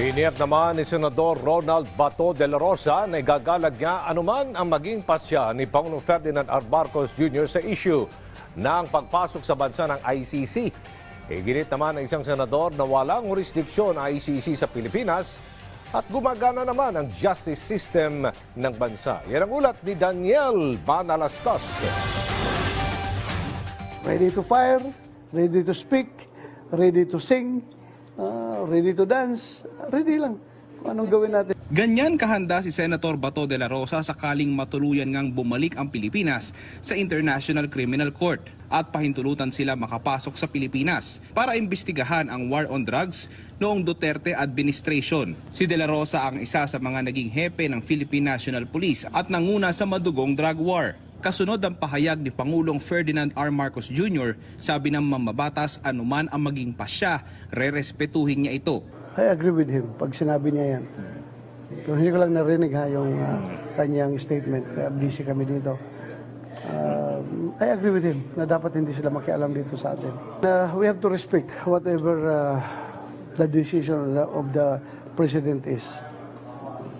Tiniyak naman ni Senador Ronald Bato de la Rosa na igagalag niya anuman ang maging pasya ni Pangulong Ferdinand R. Marcos Jr. sa issue ng pagpasok sa bansa ng ICC. Iginit naman ng isang senador na walang jurisdiksyon ang ICC sa Pilipinas at gumagana naman ang justice system ng bansa. Yan ang ulat ni Daniel Banalastas. ready to fire, ready to speak, ready to sing, uh, ready to dance, ready lang. Anong gawin natin? Ganyan kahanda si Senator Bato de la Rosa sakaling matuluyan ngang bumalik ang Pilipinas sa International Criminal Court at pahintulutan sila makapasok sa Pilipinas para imbestigahan ang war on drugs noong Duterte administration. Si de la Rosa ang isa sa mga naging hepe ng Philippine National Police at nanguna sa madugong drug war. Kasunod ang pahayag ni Pangulong Ferdinand R. Marcos Jr., sabi ng mamabatas anuman ang maging pasya, rerespetuhin niya ito. I agree with him pag sinabi niya yan. Pero hindi ko lang narinig ha yung uh, kanyang statement. Kaya busy kami dito. Uh, I agree with him na dapat hindi sila makialam dito sa atin. Uh, we have to respect whatever uh, the decision of the president is.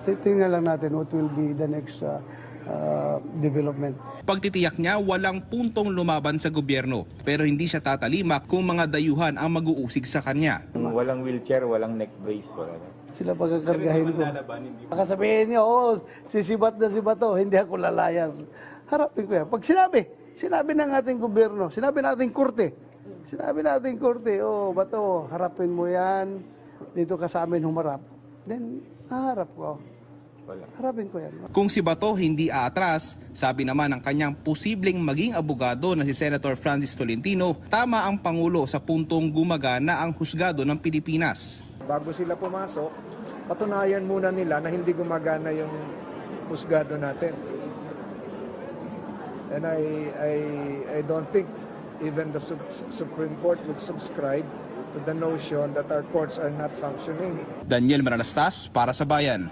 Tingnan lang natin what will be the next uh, uh, development. Pagtitiyak niya, walang puntong lumaban sa gobyerno pero hindi siya tatalima kung mga dayuhan ang mag-uusig sa kanya. Walang wheelchair, walang neck brace, wala na. Sila pagkakargahin ko. Baka sabihin niyo, oh, sisibat na si Bato, hindi ako lalayas. Harapin ko yan. Pag sinabi, sinabi ng ating gobyerno, sinabi ng ating korte, sinabi ng ating korte, oh, Bato, harapin mo yan, dito ka sa amin humarap. Then, haharap ko. Wala. Harapin ko yan. Kung si Bato hindi aatras, sabi naman ng kanyang posibleng maging abogado na si Senator Francis Tolentino, tama ang Pangulo sa puntong gumagana ang husgado ng Pilipinas. bago sila pumasok, patunayan muna nila na hindi gumagana yung husgado natin. And I, I, I don't think even the Sup- Supreme Court would subscribe to the notion that our courts are not functioning. Daniel Manalastas para sa Bayan.